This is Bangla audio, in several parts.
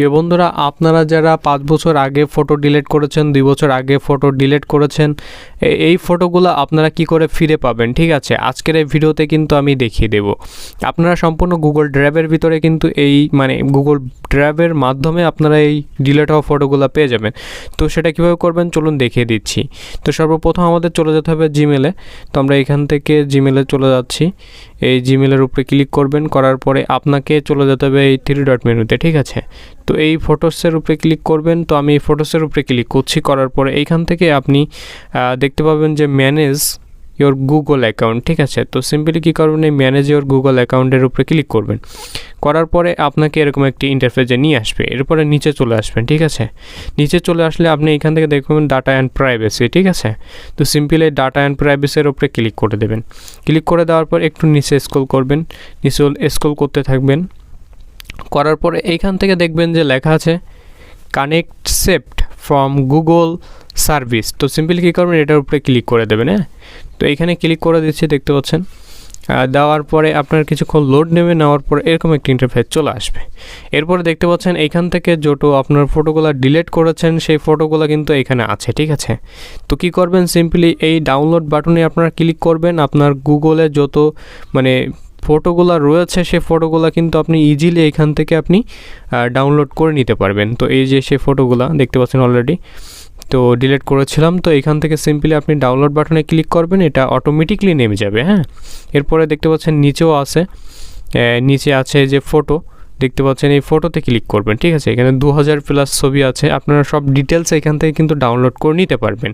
প্রিয় বন্ধুরা, আপনারা যারা পাঁচ বছর আগে ফটো ডিলিট করেছেন, দুই বছর আগে ফটো ডিলিট করেছেন এই ফটোগুলো আপনারা কি করে ফিরে পাবেন? ঠিক আছে, আজকের এই ভিডিওতে কিন্তু আমি দেখিয়ে দেব। আপনারা সম্পূর্ণ গুগল ড্রাইভের ভিতরে কিন্তু এই মানে গুগল ড্রাইভের মাধ্যমে আপনারা এই ডিলিট হওয়া ফটোগুলো পেয়ে যাবেন। তো সেটা কীভাবে করবেন? চলুন দেখিয়ে দিচ্ছি। তো সর্বপ্রথম আমাদের চলে যেতে হবে জিমেলে তো আমরা এখান থেকে জিমেলে চলে যাচ্ছি। এই জিমেলের উপরে ক্লিক করবেন, করার পরে আপনাকে চলে যেতে হবে এই থ্রি ডট মেনুতে ঠিক আছে? তো এই ফটোসের উপরে ক্লিক করবেন, তো আমি এই ফটোসের উপরে ক্লিক করছি, করার পরে এইখান থেকে আপনি দেখতে পাবেন যে ম্যানেজ ইওর গুগল অ্যাকাউন্ট ঠিক আছে? তো সিম্পলি কী করবেন, এই ম্যানেজ ইওর গুগল অ্যাকাউন্টের উপরে ক্লিক করবেন। করার পরে আপনাকে এরকম একটি ইন্টারফেসে নিয়ে আসবে। এরপরে নিচে চলে আসবেন, ঠিক আছে? নিচে চলে আসলে আপনি এখান থেকে দেখবেন ডাটা অ্যান্ড প্রাইভেসি ঠিক আছে? তো সিম্পলি ডাটা অ্যান্ড প্রাইভেসির উপরে ক্লিক করে দেবেন। ক্লিক করে দেওয়ার পর একটু নিচে স্ক্রল করবেন। নিচে স্ক্রল করতে থাকবেন। করার পরে এইখান থেকে দেখবেন যে লেখা আছে কানেক্ট সেপ্ট ফ্রম গুগল সার্ভিস তো সিম্পলি কী করবেন? এটার উপরে ক্লিক করে দেবেন হ্যাঁ? তো এখানে ক্লিক করে দিচ্ছি, দেখতে পাচ্ছেন? দেওয়ার পরে আপনার কিছুক্ষণ লোড নেবে, নেওয়ার পরে এরকম একটি ইন্টারফেস চলে আসবে। এরপরে দেখতে পাচ্ছেন এখান থেকে যত আপনার ফটোগুলো ডিলিট করেছেন, সেই ফটোগুলো কিন্তু এখানে আছে, ঠিক আছে? তো কি করবেন? সিম্পলি এই ডাউনলোড বাটনে আপনারা ক্লিক করবেন, আপনার গুগলে যত মানে ফটোগুলো রয়েছে, সেই ফটোগুলো কিন্তু আপনি ইজিলি এখান থেকে আপনি ডাউনলোড করে নিতে পারবেন। তো এই যে সেই ফটোগুলো দেখতে পাচ্ছেন অলরেডি তো ডিলিট করেছিলাম, তো এখান থেকে সিম্পলি আপনি ডাউনলোড বাটনে ক্লিক করবেন, এটা অটোমেটিকলি নেমে যাবে হ্যাঁ? এরপরে দেখতে পাচ্ছেন নিচেও আছে নিচে আছে যে ফটো দেখতে পাচ্ছেন এই ফটোতে ক্লিক করবেন, ঠিক আছে? এখানে দু হাজার প্লাস ছবি আছে, আপনারা সব ডিটেলস এখান থেকে কিন্তু ডাউনলোড করে নিতে পারবেন।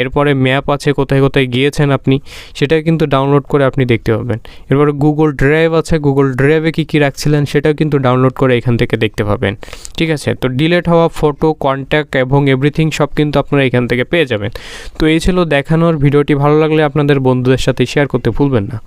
এরপরে ম্যাপ আছে, কোথায় কোথায় গিয়েছেন আপনি, সেটা কিন্তু ডাউনলোড করে আপনি দেখতে পাবেন। এরপরে গুগল ড্রাইভ আছে গুগল ড্রাইভে কী কী রাখছিলেন, সেটাও কিন্তু ডাউনলোড করে এখান থেকে দেখতে পাবেন, ঠিক আছে? তো ডিলেট হওয়া ফটো কন্ট্যাক্ট এবং এভরিথিং সব কিন্তু আপনারা এখান থেকে পেয়ে যাবেন। তো এই ছিল দেখানোর, ভিডিওটি ভালো লাগলে আপনাদের বন্ধুদের সাথে শেয়ার করতে ভুলবেন না।